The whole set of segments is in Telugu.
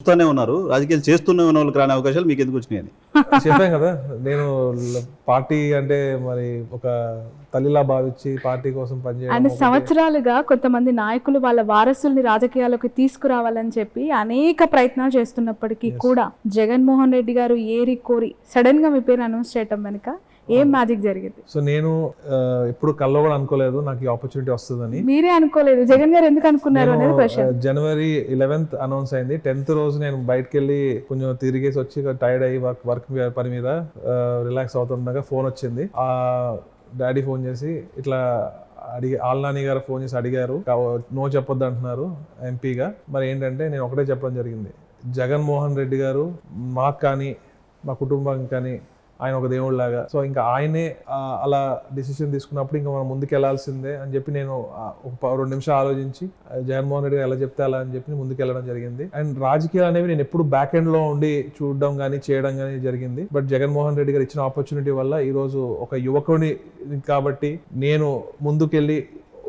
చూస్తూనే ఉన్నారు. రాజకీయాలు చేస్తూనే ఉన్న వాళ్ళకి రాని అవకాశాలు మీకు ఎందుకు వచ్చినాయని చెప్పాం కదా నేను పార్టీ అంటే మరి ఒక తల్లిలా భావించి పార్టీ కోసం ఒకటి. సంవత్సరాలుగా కొంతమంది నాయకులు వాళ్ళ వారసుల్ని రాజకీయాల్లోకి తీసుకురావాలని చెప్పి అనేక ప్రయత్నాలు చేస్తున్నప్పటికీ కూడా జగన్మోహన్ రెడ్డి గారు ఏరి కోరి సడన్గా మీ పేరు అనౌన్స్ చేయటం వెనుక ఏం మ్యాజిక్ జరిగింది? సో నేను ఎప్పుడు కల్లో కూడా అనుకోలేదు నాకు ఈ ఆపర్చునిటీ వస్తుందని. మీరే అనుకోలేదు. జగన్ గారు ఎందుకు అనుకున్నారు అనేది ఆ, జనవరి ఇలెవెన్త్ అనౌన్స్ అయింది. టెన్త్ రోజు నేను బయటకు వెళ్ళి కొంచెం తిరిగేసి వచ్చి టైర్డ్ అయ్యి వర్క్ వర్క్ పని మీద రిలాక్స్ అవుతుండగా ఫోన్ వచ్చింది. ఆ డాడీ ఫోన్ చేసి ఇట్లా అడిగి ఆల్నాని గారు ఫోన్ చేసి అడిగారు. నో చెప్పొద్దు అంటున్నారు ఎంపీగా మరి ఏంటంటే నేను ఒకటే చెప్పడం జరిగింది. జగన్మోహన్ రెడ్డి గారు మాకు కానీ మా కుటుంబం కానీ ఆయన ఒక దేవుడిలాగా సో ఇంకా ఆయనే అలా డిసిషన్ తీసుకున్నప్పుడు ఇంకా మనం ముందుకు వెళ్ళాల్సిందే అని చెప్పి నేను ఒక రెండు నిమిషాలు ఆలోచించి జగన్మోహన్ రెడ్డి గారు ఎలా చెప్తే అలా అని చెప్పి ముందుకు వెళ్ళడం జరిగింది. అండ్ రాజకీయాలు అనేవి నేను ఎప్పుడు బ్యాక్ ఎండ్లో ఉండి చూడడం కానీ చేయడం కానీ జరిగింది. బట్ జగన్మోహన్ రెడ్డి గారు ఇచ్చిన ఆపర్చునిటీ వల్ల ఈ రోజు ఒక యువకుని కాబట్టి నేను ముందుకెళ్ళి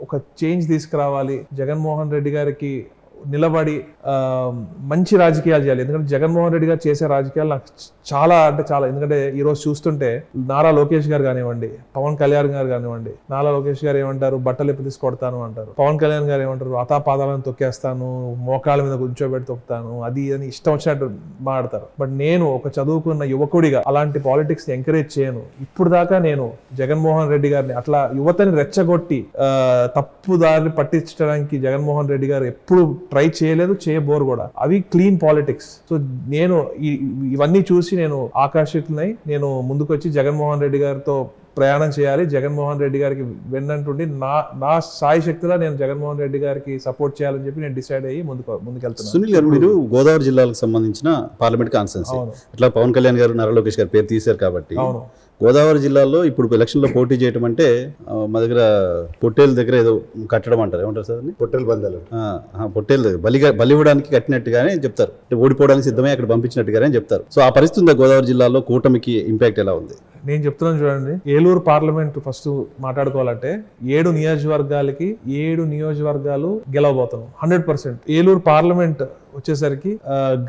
ఒక చేంజ్ తీసుకురావాలి. జగన్మోహన్ రెడ్డి గారికి నిలబడి మంచి రాజకీయాలు చేయాలి. ఎందుకంటే జగన్మోహన్ రెడ్డి గారు చేసే రాజకీయాలు నాకు చాలా అంటే చాలా. ఎందుకంటే ఈరోజు చూస్తుంటే నారా లోకేష్ గారు కానివ్వండి పవన్ కళ్యాణ్ గారు కానివ్వండి నారా లోకేష్ గారు ఏమంటారు బట్టలు ఎప్పుడు తీసుకొడతాను అంటారు. పవన్ కళ్యాణ్ గారు ఏమంటారు అతాపాదాలను తొక్కేస్తాను మోకాళ్ళ మీద కూర్చోబెట్టి తొక్కుతాను అది అని ఇష్టం వచ్చినట్టు మాడతారు బట్ నేను ఒక చదువుకున్న యువకుడిగా అలాంటి పాలిటిక్స్ ఎంకరేజ్ చేయను. ఇప్పుడు దాకా నేను జగన్మోహన్ రెడ్డి గారిని అట్లా యువతని రెచ్చగొట్టి తప్పు దారిని పట్టించడానికి జగన్మోహన్ రెడ్డి గారు ఎప్పుడు ట్రై చేయలేదు చేయబోరు కూడా. అవి క్లీన్ పాలిటిక్స్. సో నేను ఇవన్నీ చూసి నేను ఆకర్షితులై నేను ముందుకొచ్చి జగన్మోహన్ రెడ్డి గారితో ప్రయాణం చేయాలి. జగన్మోహన్ రెడ్డి గారికి వెన్నంటుండి నా నా సాయి శక్తిలో నేను జగన్మోహన్ రెడ్డి గారికి సపోర్ట్ చేయాలని చెప్పి నేను డిసైడ్ అయ్యి ముందుకు ముందుకెళ్తున్నాను. సునీల్ గారు మీరు గోదావరి జిల్లాలకు సంబంధించిన పార్లమెంట్ కాన్స్టెన్సీ అవును. ఇట్లా పవన్ కళ్యాణ్ గారు నారా లోకేష్ గారు పేరు తీశారు కాబట్టి అవును. గోదావరి జిల్లాలో ఇప్పుడు ఎలక్షన్లో పోటీ చేయడం అంటే మా దగ్గర పొట్టేల దగ్గర ఏదో కట్టడం అంటారు. ఏమంటారు సార్? పొట్టెల బంధాలు. పొట్టేలు దగ్గర. బలిగా బలి ఇవ్వడానికి కట్టినట్టుగానే చెప్తారు. అంటే ఓడిపోవడానికి సిద్ధమై అక్కడ పంపించినట్టుగానే చెప్తారు. సో ఆ పరిస్థితి ఉందా గోదావరి జిల్లాలో కూటమికి ఇంపాక్ట్ ఎలా ఉంది? నేను చెప్తున్నాను చూడండి. ఏలూరు పార్లమెంట్ ఫస్ట్ మాట్లాడుకోవాలంటే ఏడు నియోజకవర్గాలకి ఏడు నియోజకవర్గాలు గెలవబోతున్నాం. Hundred percent. ఏలూరు పార్లమెంట్ వచ్చేసరికి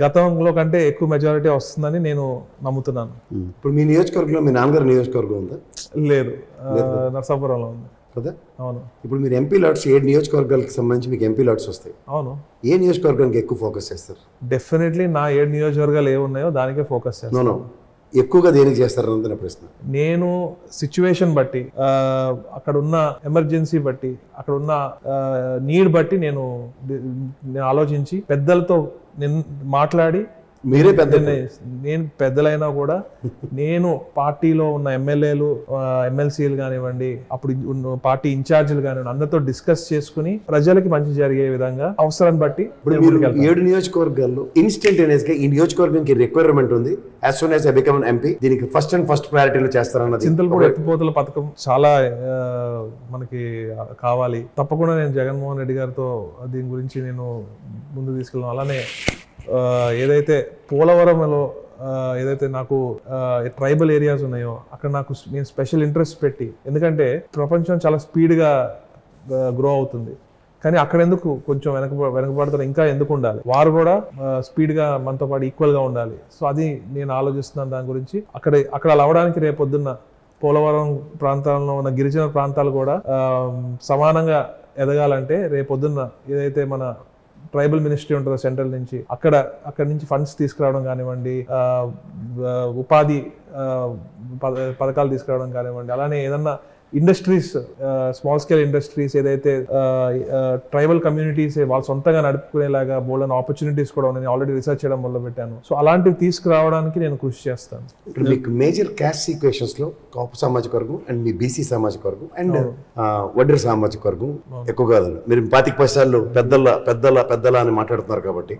గతంలో కంటే ఎక్కువ మెజారిటీ వస్తుందని నేను నమ్ముతున్నాను. ఇప్పుడు మీ నియోజకవర్గంలో మీ నాన్నగారి నియోజకవర్గం ఉందా? లేదు. నరసాపురంలో ఉంది. కదా? అవును. ఇప్పుడు మీరు ఎంపీ లాట్స్ ఏడు నియోజకవర్గాలకు సంబంధించి మీకు ఎంపీ లాట్స్ వస్తాయి? అవును. ఏ నియోజకవర్గానికి ఎక్కువ ఫోకస్ చేస్తారు? డెఫినెట్లీ నా ఏడు నియోజకవర్గాలు ఏ ఉన్నాయో దానికే ఫోకస్ చేస్తాను. ఎక్కువగా దేనికి చేస్తారు అన్నది నా ప్రశ్న. నేను సిచ్యువేషన్ బట్టి అక్కడ ఉన్న ఎమర్జెన్సీ బట్టి అక్కడ ఉన్న నీడ్ బట్టి నేను నేను ఆలోచించి పెద్దలతో నేను మాట్లాడి మీరే పెద్ద నేను పెద్దలైనా కూడా నేను పార్టీలో ఉన్న ఎమ్మెల్యేలు ఎమ్మెల్సీలు కానివ్వండి అప్పుడు పార్టీ ఇన్ఛార్జీలు కానివ్వండి అందరితో డిస్కస్ చేసుకుని ప్రజలకి మంచి జరిగే విధంగా అవసరాన్ని బట్టి. ఏడు నియోజకవర్గాల్లో ఇన్స్టెంటేనియస్గా ఈ నియోజకవర్గంకి రిక్వైర్మెంట్ ఉంది. As soon as I become MP దీనికి ఫస్ట్ అండ్ ఫస్ట్ ప్రయారిటీలో చేస్తారన్నది చింతలపూడి ఎత్తిపోతల పథకం చాలా మనకి కావాలి. తప్పకుండా నేను జగన్మోహన్ రెడ్డి గారితో దీని గురించి నేను ముందు తీసుకెళ్ళాను అలానే ఏదైతే పోలవరంలో ఏదైతే నాకు ట్రైబల్ ఏరియాస్ ఉన్నాయో అక్కడ నాకు నేను స్పెషల్ ఇంట్రెస్ట్ పెట్టి ఎందుకంటే ప్రపంచం చాలా స్పీడ్గా గ్రో అవుతుంది. కానీ అక్కడ ఎందుకు కొంచెం వెనక వెనకబడతారు ఇంకా ఎందుకు ఉండాలి? వారు కూడా స్పీడ్గా మనతో పాటు ఈక్వల్గా ఉండాలి. సో అది నేను ఆలోచిస్తున్నాను దాని గురించి. అక్కడ అక్కడ అలా అవడానికి రేపొద్దున్న పోలవరం ప్రాంతాల్లో ఉన్న గిరిజన ప్రాంతాలు కూడా సమానంగా ఎదగాలంటే రేపొద్దున్న ఏదైతే మన ట్రైబల్ మినిస్ట్రీ ఉంటుంది సెంట్రల్ నుంచి? అక్కడ అక్కడ నుంచి ఫండ్స్ తీసుకురావడం కానివ్వండి ఉపాధి పథకాలు తీసుకురావడం కానివ్వండి అలానే ఏదన్నా ఇండస్ట్రీస్ స్మాల్ స్కేల్ ఇండస్ట్రీస్ ఏదైతే ట్రైబల్ కమ్యూనిటీస్ వాళ్ళు సొంతంగా నడుపుకునేలాగా బోల్డన్ ఆపర్చునిటీస్ కూడా ఉన్నాయి. ఆల్రెడీ రీసెర్చ్ చేయడం మొదలు పెట్టాను. సో అలాంటివి తీసుకురావడానికి నేను కృషి చేస్తాను. మీకు మేజర్ క్యాస్ట్ ఈక్వేషన్స్లో కాపు సామాజిక వర్గం అండ్ మీ బీసీ సామాజిక వర్గం అండ్ వడ్డర సామాజిక వర్గం ఎక్కువగా. మీరు పాతిక పైసలు పెద్దల పెద్దల పెద్దల అని మాట్లాడుతున్నారు కాబట్టి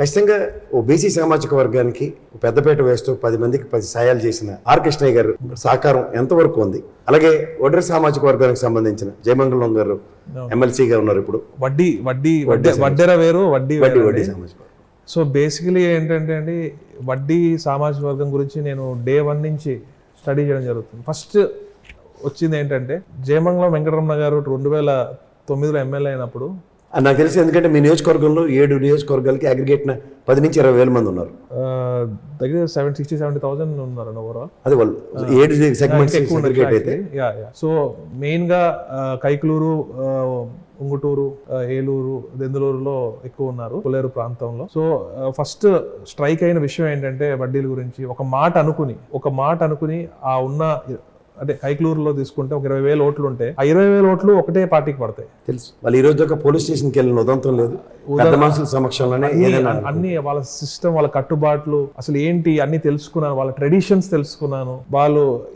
ఖచ్చితంగా ఓ బీసీ సామాజిక వర్గానికి పెద్దపేట వేస్తూ పది మందికి పది సాయాలు చేసిన ఆర్ కృష్ణయ్య గారు సహకారం ఎంతవరకు ఉంది? అలాగే ఒడ్ర సామాజిక వర్గానికి సంబంధించిన జయమంగళం గారు ఎమ్మెల్సీగా ఉన్నారు ఇప్పుడు. వడ్డీ వడ్డీ వడ్డీ వడ్డెర వేరు వడ్డీ వడ్డీ వడ్డీ. సామాజిక సో బేసికలీ ఏంటంటే అండి వడ్డీ సామాజిక వర్గం గురించి నేను డే వన్ నుంచి స్టడీ చేయడం జరుగుతుంది. ఫస్ట్ వచ్చింది ఏంటంటే జయమంగళం వెంకటరమణ గారు రెండు వేల తొమ్మిదిలో ఎమ్మెల్యే అయినప్పుడు నాకు తెలిసి ఎందుకంటే మీ నియోజకవర్గంలో ఏడు నియోజకవర్గాలకి అగ్రిగేట్ పది నుంచి ఇరవై వేల మంది ఉన్నారు. దగ్గర సెవెన్ సిక్స్టీ సెవెంటీ థౌసండ్ ఉన్నారండి ఓవరాల్ అది వాళ్ళు ఏడు సెగ్మెంట్స్ అగ్రిగేట్ అయితే. యా యా సో మెయిన్గా ఆ, కైకలూరు ఉంగుటూరు ఏలూరు దెందులూరులో ఎక్కువ ఉన్నారు కొలేరు ప్రాంతంలో. సో ఫస్ట్ స్ట్రైక్ అయిన విషయం ఏంటంటే వడ్డీల గురించి. ఒక మాట అనుకుని ఒక మాట అనుకుని ఆ ఉన్న అంటే కైకలూరులో తీసుకుంటే ఒక ఇరవై వేల ఓట్లు ఉంటే ఆ ఇరవై వేల ఓట్లు ఒకటే పార్టీకి పడతాయి. తెలుసు. వాళ్ళు ఈ రోజు దాకా పోలీస్ స్టేషన్కి వెళ్ళిన ఉదంతం లేదు. పెద్ద మనుషుల సమక్షంలోనే అన్ని- వాళ్ళ సిస్టమ్ వాళ్ళ కట్టుబాట్లు అసలు ఏంటి అన్ని తెలుసుకున్నాను వాళ్ళ ట్రెడిషన్స్ తెలుసుకున్నాను. వాళ్ళు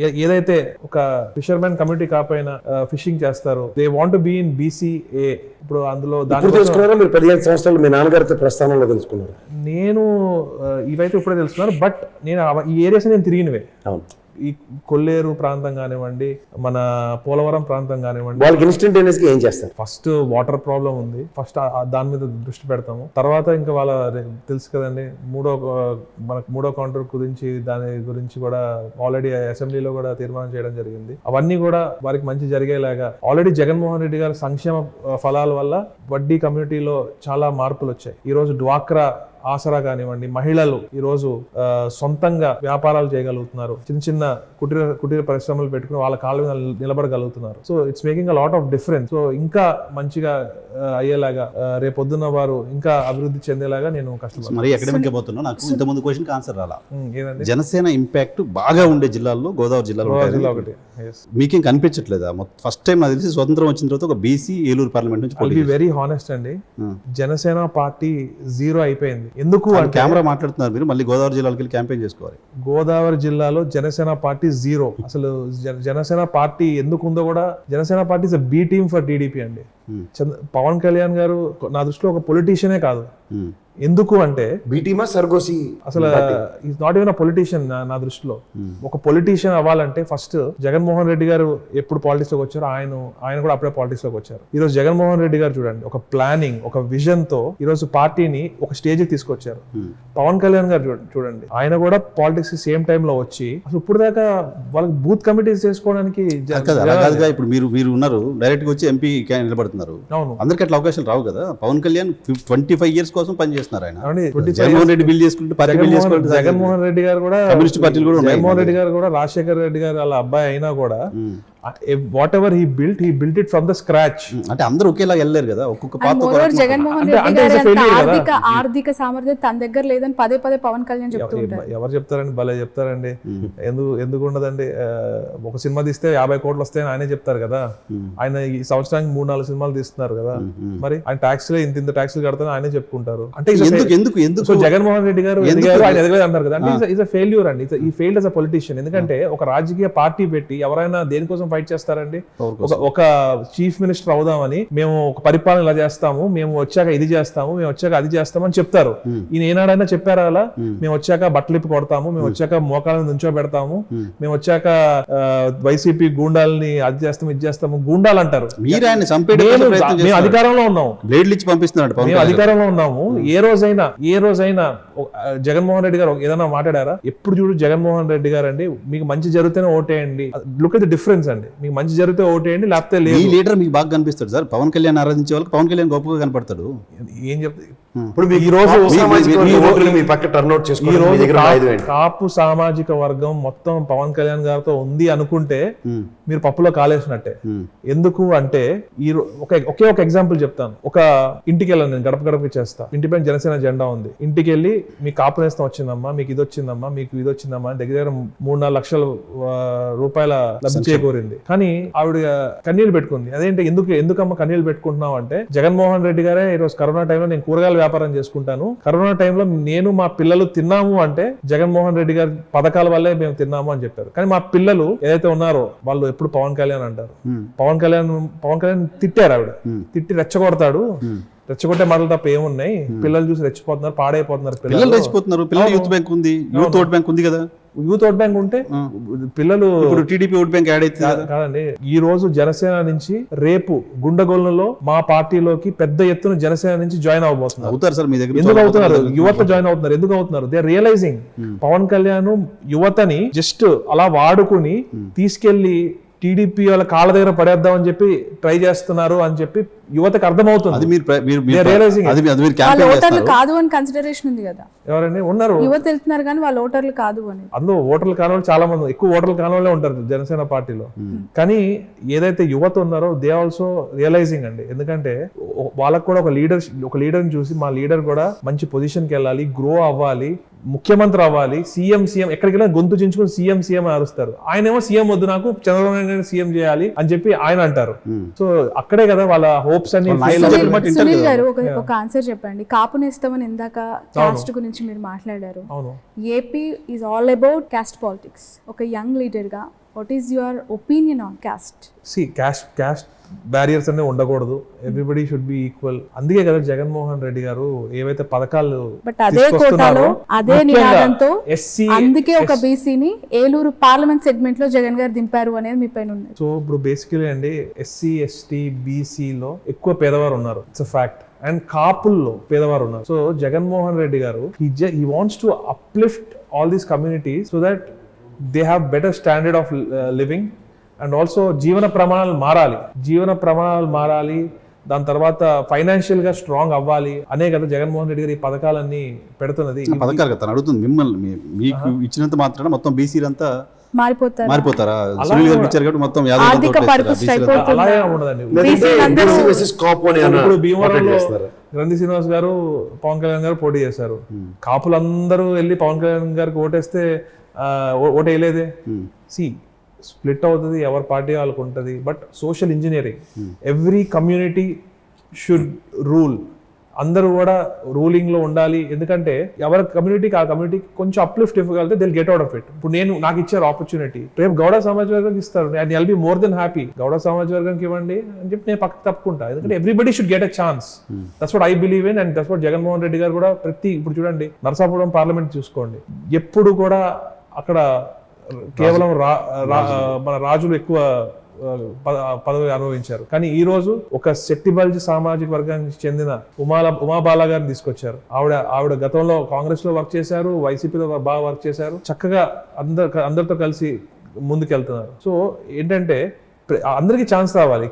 ఏదైతే ఒక ఫిషర్మెన్ కమ్యూనిటీ కాకపోయినా ఫిషింగ్ చేస్తారు they want be in BCA ఇప్పుడు అందులో ఇప్పుడు దాని తెలుసుకున్నారా? మీరు పదిహేను సంవత్సరాలు మీ నాన్నగారితో ప్రస్థానంలో తెలుసుకున్నారు? నేను ఇవైతే ఇప్పుడే తెలుసుకున్నారు బట్ నేను ఈ ఏరియాస్ నేను తిరిగినవే. అవును. ఈ కొల్లేరు ప్రాంతం కానివ్వండి మన పోలవరం ప్రాంతం కానివ్వండి. వాళ్ళకి ఇన్స్టంటేనియస్ ఏం చేస్తారు? ఫస్ట్ వాటర్ ప్రాబ్లం ఉంది. ఫస్ట్ దాని మీద దృష్టి పెడతాము. తర్వాత ఇంకా వాళ్ళ తెలుసు కదండి మూడో మనకు మూడో కౌంటర్ గురించి దాని గురించి కూడా ఆల్రెడీ అసెంబ్లీలో కూడా తీర్మానం చేయడం జరిగింది. అవన్నీ కూడా వారికి మంచి జరిగేలాగా ఆల్రెడీ జగన్మోహన్ రెడ్డి గారి సంక్షేమ ఫలాల వల్ల వడ్డీ కమ్యూనిటీలో చాలా మార్పులు వచ్చాయి. ఈ రోజు డ్వాక్రా ఆసరా కానివ్వండి మహిళలు ఈ రోజు ఆ, సొంతంగా వ్యాపారాలు చేయగలుగుతున్నారు. చిన్న చిన్న కుటీర కుటీర పరిశ్రమలు పెట్టుకుని వాళ్ళ కాళ్ళ మీద నిల- నిలబడగలుగుతున్నారు. So it's making a lot of difference so ఇంకా మంచిగా అయ్యేలాగా ఆ, రేపొద్దున్న వారు ఇంకా అభివృద్ధి చెందేలాగా నేను కష్టపడతాను మరి అకాడమిక్ పోతున్నా నాకు ఆన్సర్ రాలా. ఏదండి? జనసేన ఇంపాక్ట్ బాగా ఉండే జిల్లాల్లో గోదావరి జిల్లాలో ఒకటి. మీకేం కనిపించట్లేదా? ఫస్ట్ టైం నాకు తెలిసి స్వతంత్రం వచ్చిన తర్వాత ఒక బీసీ ఏలూరు పార్లమెంట్ నుంచి వెరీ హానెస్ట్ అండి. జనసేన పార్టీ జీరో అయిపోయింది. ఎందుకు అంటే కెమెరా మాట్లాడుతున్నారు మీరు మళ్ళీ గోదావరి జిల్లాకి వెళ్ళి క్యాంపెయిన్ చేసుకోవాలి గోదావరి జిల్లాలో జనసేన పార్టీ జీరో అసలు జన- జనసేన పార్టీ ఎందుకు ఉందో కూడా Janasena party is B team for TDP అండి Hmm. పవన్ కళ్యాణ్ గారు నా దృష్టిలో ఒక పొలిటీషియనే కాదు ఉమ్. ఎందుకు అంటే బీటీమా సర్గోసి అసలు is not even a politician నా దృష్టిలో. ఒక పొలిటీషియన్ అవ్వాలంటే ఫస్ట్ జగన్మోహన్ రెడ్డి గారు ఎప్పుడు పాలిటిక్స్లోకి వచ్చారో ఆయన ఆయన కూడా అప్పుడే పాలిటిక్స్లోకి వచ్చారు. ఈ రోజు జగన్మోహన్ రెడ్డి గారు చూడండి ఒక ప్లానింగ్ ఒక విజన్తో ఈ రోజు పార్టీని ఒక స్టేజ్కి తీసుకొచ్చారు. Hmm. పవన్ కళ్యాణ్ గారు చూడ- చూడండి ఆయన కూడా పాలిటిక్స్ సేమ్ టైం లో వచ్చి అసలు ఇప్పుడు దాకా వాళ్ళకి బూత్ కమిటీస్ చేసుకోవడానికి ఇప్పుడు మీరు మీరు ఉన్నారు డైరెక్ట్గా వచ్చి ఎంపీ నిలబడుతున్నారు. అవును. అందరికి అట్లా అవకాశాలు రావు కదా. Pawan Kalyan twenty five years కోసం పనిచేస్తున్నారు ఆయన ఏమండి? 25 జగన్మోహన్ రెడ్డి బిల్ చేసుకుంటే పార్టీ బిల్ జగన్మోహన్ చేసుకుంటే జగన్మోహన్ రెడ్డి గారు కూడా కమ్యూనిస్ట్ పార్టీలు కూడా. జగన్మోహన్ రెడ్డి గారు కూడా రాజశేఖర్ రెడ్డి గారు వాళ్ళ అబ్బాయి అయినా కూడా. Whatever he built he built it from the scratch. అంటే అందరూ ఒకేలా వెళ్ళలేరు కదా? ఒక్కొక్క అండ్ పాత ఒక మోరోవర్ రకంగా జగన్మోహన్ అంటే- రెడ్డి గారి. ఆర్థిక ఆర్థిక సామర్థ్యం తన దగ్గర లేదని పదే పదే పవన్ కళ్యాణ్ చెప్తూ ఉంటారు. ఎవరు చెప్తారండి? భలే చెప్తారండి. ఎందుకు ఎందుకు ఉండదండి ఒక సినిమా తీస్తే యాభై కోట్లు వస్తాయని ఆయనే చెప్తారు కదా. ఆయన ఈ సంవత్సరానికి మూడు నాలుగు సినిమాలు తీస్తున్నారు కదా. మరి ఆయన ట్యాక్స్ ఇంత ఇంత ట్యాక్స్ కడతాను ఆయనే చెప్పుకుంటారు. అంటే ఎందుకు ఎందుకు ఎందుకు సో జగన్మోహన్ రెడ్డి గారు ఆయన ఎదగలేదు అంటారు కదా. అంటే ఇస్ ఫెయిల్యూర్ అండి. ఈ ఫెయిల్డ్ అస్ అ పొలిటీషియన్ ఎందుకంటే ఒక రాజకీయ పార్టీ పెట్టి ఎవరైనా దేనికోసం ఫైట్ చేస్తారండి. ఒక చీఫ్ మినిస్టర్ అవుదామని మేము ఒక పరిపాలన ఇలా చేస్తాము మేము వచ్చాక ఇది చేస్తాము మేము వచ్చాక అది చేస్తాము అని చెప్తారు. ఈయన ఏనాడైనా చెప్పారా అలా? మేము వచ్చాక బట్టలిప్పి కొడతాము మేము వచ్చాక మోకాలను నుంచో పెడతాము మేము వచ్చాక వైసీపీ గూండాలని అది చేస్తాము ఇది చేస్తాము గూండాలు అంటారు. కోసం మేము అధికారంలో ఉన్నాము. బ్లేడ్లు ఇచ్చి పంపిస్తున్నాడు మేము. అధికారంలో ఉన్నాము. ఏ రోజైనా ఏ రోజైనా జగన్మోహన్ రెడ్డి గారు ఏదైనా మాట్లాడారా? ఎప్పుడు చూడు జగన్మోహన్ రెడ్డి గారు అండి మీకు మంచి జరిగితేనే ఓటేయండి. లుక్ ఎట్ ద డిఫరెన్స్ అండి. మీకు మంచి జరిగితే ఓటేయండి లేకపోతే లేదు. లీడర్ మీకు బాగా కనిపిస్తాడు సార్. పవన్ కళ్యాణ్ ఆరాధించే వాళ్ళకి పవన్ కళ్యాణ్ గొప్పగా కనపడతాడు. ఏం చెప్తే ఇప్పుడు మీకు ఈ రోజు- కాపు సామాజిక ఈ- మీ పక్క రోజు కాపు- సామాజిక వర్గం మొత్తం పవన్ కళ్యాణ్ గారితో ఉంది అనుకుంటే ఉమ్, మీరు పప్పులో కాలేసినట్టే. ఉమ్, ఎందుకు అంటే ఈ ఒక ఒకే ఒక ఎగ్జాంపుల్ చెప్తాను. ఒక ఇంటికి వెళ్ళాను నేను గడప గడపకి చేస్తా. ఇంటి పైన జనసేన జెండా ఉంది. ఇంటికి వెళ్ళి మీ కాపు నేస్తం వచ్చిందమ్మా మీకు ఇది వచ్చిందమ్మా మీకు ఇది వచ్చిందమ్మా దగ్గర దగ్గర మూడు నాలుగు లక్షల రూపాయల లబ్ధి చేకూరింది. కానీ ఆవిడ కన్నీళ్ళు పెట్టుకుంది. అదేంటి ఎందుకు ఎందుకమ్మా కన్నీళ్ళు పెట్టుకుంటున్నావు అంటే జగన్మోహన్ రెడ్డి గారే ఈ రోజు కరోనా టైంలో నేను కూరగాయల వ్యాపారం చేసుకుంటాను. కరోనా టైంలో నేను మా పిల్లలు తిన్నాము అంటే జగన్మోహన్ రెడ్డి గారి పథకాల వల్లే మేము తిన్నాము అని చెప్పారు. కానీ మా పిల్లలు ఏదైతే ఉన్నారో వాళ్ళు ఎప్పుడు పవన్ కళ్యాణ్ అంటారు. పవన్ కళ్యాణ్ పవన్ కళ్యాణ్ తిట్టారు ఆవిడ. తిట్టి రెచ్చగొడతాడు. రెచ్చగొట్టే మాటలు తప్ప ఏమున్నాయి? పిల్లలు చూసి రెచ్చిపోతున్నారు పాడైపోతున్నారు పిల్లలు రెచ్చిపోతున్నారు పిల్లలు యూత్ బ్యాంక్ ఉంది. యూత్ ఓట్ బ్యాంక్ ఉంది కదా. యూత్ ఓట్ బ్యాంక్ ఉంటే. పిల్లలు ఇప్పుడు టీడీపీ ఓట్ బ్యాంక్ యాడ్ కదా. కాదండి. ఈ రోజు జనసేన నుంచి రేపు గుండెగోళ్ళలో మా పార్టీలోకి పెద్ద ఎత్తున జనసేన నుంచి జాయిన్ అవబోతున్నారు అవుతారు సార్ మీ దగ్గర ఎందుకు అవుతున్నారు? యువత జాయిన్ అవుతున్నారు. ఎందుకు అవుతున్నారు? దే రియలైజింగ్ పవన్ కళ్యాణ్ యువతని జస్ట్ అలా వాడుకుని తీసుకెళ్ళి టీడీపీ వాళ్ళ కాళ్ళ దగ్గర పడేద్దామని చెప్పి ట్రై చేస్తున్నారు అని చెప్పి యువతకు అర్థమవుతుంది. అది మీరు. అది అది క్యాంపెయిన్ ఓటర్లు కాదు అని కన్సిడరేషన్ ఉంది కదా. ఎవరండి? ఉన్నారు. యువత వెళ్తున్నారు కానీ వాళ్ళ ఓటర్లు కాదు అని. అందులో ఓటర్లు కాని వాళ్ళు చాలా మంది ఎక్కువ ఓటర్లు కాని వాళ్ళే ఉంటారు జనసేన పార్టీలో. కానీ ఏదైతే యువత ఉన్నారో దే ఆల్సో రియలైజింగ్ అండి. ఎందుకంటే వాళ్ళకు కూడా ఒక లీడర్ ఒక లీడర్ని చూసి మా లీడర్ కూడా మంచి పొజిషన్కి వెళ్ళాలి గ్రో అవ్వాలి ముఖ్యమంత్రి అవ్వాలి సీఎం సీఎం ఎక్కడికి వెళ్ళినా గొంతు చించుకొని సీఎం సీఎం అని అరుస్తారు. ఆయన ఏమో సీఎం వద్దు నాకు చంద్రబాబు నాయుడు గారిని సీఎం చేయాలి అని చెప్పి ఆయన అంటారు. సో అక్కడే కదా వాళ్ళ హోప్స్ అన్ని సునీల్. గారు ఒక ఆన్సర్ చెప్పండి. కాపు నేస్తామని ఇందాక కాస్ట్ గురించి మీరు మాట్లాడారు. అవును. AP is all about caste politics ఒక యంగ్ లీడర్గా what is your opinion on caste C cash cash barriers అనే ఉండకూడదు. ఎవ్రీబడి షుడ్ బి ఈక్వల్ అందుకే కదా జగన్మోహన్ రెడ్డి గారు ఏవైతే పథకాలు బట్ అదే కోటాలో అదే నినాదంతో అందుకే ఒక బీసీని ఏలూరు పార్లమెంట్ సెగ్మెంట్లో జగన్ గారు దింపారు అనేది మీ పైన ఉంది. సో ఇప్పుడు బేసికలీ అండి ఎస్సీ ఎస్టీ బీసీలో ఎక్కువ పేదవారు ఉన్నారు. ఇట్స్ ఫ్యాక్ట్ అండ్ కాపుల్లో పేదవారు ఉన్నారు. సో జగన్మోహన్ రెడ్డి గారు he wants to uplift all these communities so that they have better standard of living and also జీవన ప్రమాణాలు మారాలి. జీవన ప్రమాణాలు మారాలి. దాని తర్వాత ఫైనాన్షియల్గా స్ట్రాంగ్ అవ్వాలి. అనే కదా జగన్మోహన్ రెడ్డి గారు ఈ పథకాలన్నీ పెడుతున్నది. పథకాలు కదా తను అడుగుతుంది మిమ్మల్ని. మీకు ఇచ్చినంత మాత్రాన మొత్తం బీసీలంతా మారిపోతారు. మారిపోతారా? సునీల్ గారు ఇచ్చారు కాబట్టి మొత్తం ఇప్పుడు భీమవరంలో. గ్రంథి శ్రీనివాస్ గారు పవన్ కళ్యాణ్ గారు పోటీ చేశారు. కాపులందరూ వెళ్ళి పవన్ కళ్యాణ్ గారికి ఓటేస్తే ఆ, ఓ- ఓటు వేయలేదే సి స్ప్లిట్ అవుతుంది ఎవరి పార్టీ వాళ్ళకు ఉంటుంది. But social engineering every community should rule అందరూ కూడా రూలింగ్లో ఉండాలి. ఎందుకంటే ఎవరి కమ్యూనిటీకి ఆ కమ్యూనిటీకి కొంచెం అప్లిఫ్ట్ ఇవ్వగలిగితే they'll get out of it ఇప్పుడు నేను నాకు ఇచ్చారు ఆపర్చునిటీ రేపు గౌడ సమాజ్ వర్గానికి ఇస్తారు. And I'll be more than happy Goud Samaj వర్గానికి ఇవ్వండి అని చెప్పి నేను పక్కకు తప్పుకుంటా. ఎందుకంటే everybody should get a chance that's what I believe in and that's what Jaganmohan Reddy గారు కూడా ప్రతి ఇప్పుడు చూడండి నరసాపురం పార్లమెంట్ చూసుకోండి. ఎప్పుడు కూడా అక్కడ కేవలం రా రా- మన రాజులు ఎక్కువ పదవి అనుభవించారు. కానీ ఈ రోజు ఒక శెట్టిబల్జి సామాజిక వర్గానికి చెందిన ఉమాల ఉమాబాల గారిని తీసుకొచ్చారు. ఆవిడ ఆవిడ గతంలో కాంగ్రెస్లో వర్క్ చేశారు వైసీపీలో బాగా వర్క్ చేశారు. చక్కగా అందరు అందరితో కలిసి ముందుకెళ్తున్నారు. సో ఏంటంటే అందరికీ ఛాన్స్ రావాలి.